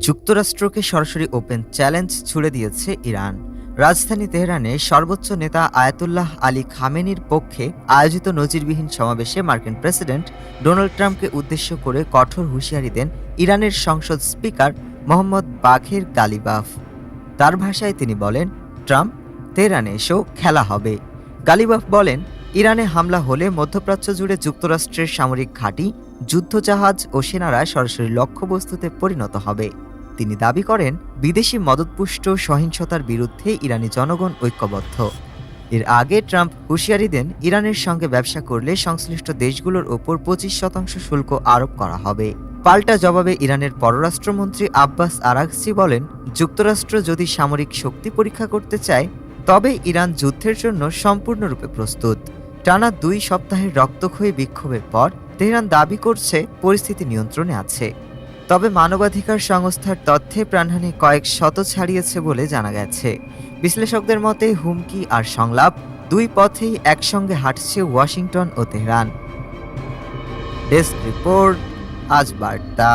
যুক্তরাষ্ট্রকে সরাসরি open challenge ছুড়ে দিয়েছে ইরান। রাজধানী তেহরানে সর্বোচ্চ নেতা আয়াতুল্লাহ আলী খামেনির পক্ষে আয়োজিত নজিরবিহীন সমাবেশে মার্কিন প্রেসিডেন্ট ডোনাল্ড ট্রাম্পকে উদ্দেশ্য করে কঠোর হুঁশিয়ারি দেন ইরানের সংসদ স্পিকার মোহাম্মদ বাঘের গালিবাফ। তার ভাষায় তিনি বলেন, ট্রাম্প তেহরানে এসো খেলা হবে। গালিবাফ বলেন ইরানে হামলা হলে মধ্যপ্রাচ্য জুড়ে যুক্তরাষ্ট্রের সামরিক ঘাঁটি, যুদ্ধজাহাজ ও সেনারা সরাসরি লক্ষ্যবস্তুতে পরিণত হবে। তিনি দাবি করেন, বিদেশি মদতপুষ্ট সহিংসতার বিরুদ্ধে ইরানি জনগণ ঐক্যবদ্ধ। এর আগে ট্রাম্প হুঁশিয়ারি দেন, ইরানের সঙ্গে ব্যবসা করলে সংশ্লিষ্ট দেশগুলোর ওপর পঁচিশ শতাংশ শুল্ক আরোপ করা হবে। পাল্টা জবাবে ইরানের পররাষ্ট্রমন্ত্রী আব্বাস আরাগসি বলেন, যুক্তরাষ্ট্র যদি সামরিক শক্তি পরীক্ষা করতে চায়, তবে ইরান যুদ্ধের জন্য সম্পূর্ণরূপে প্রস্তুত। টানা দুই সপ্তাহের রক্তক্ষয়ী বিক্ষোভের পর তেহরান দাবি করছে পরিস্থিতি নিয়ন্ত্রণে আছে। তবে মানবাধিকার সংস্থার তথ্যে প্রাণহানি কয়েক শত ছাড়িয়েছে বলে জানা গেছে। বিশ্লেষকদের মতে, হুমকি আর সংলাপ দুই পথেই একসঙ্গে হাঁটছে ওয়াশিংটন ও তেহরান। ডেস্ক রিপোর্ট, আজ বার্তা।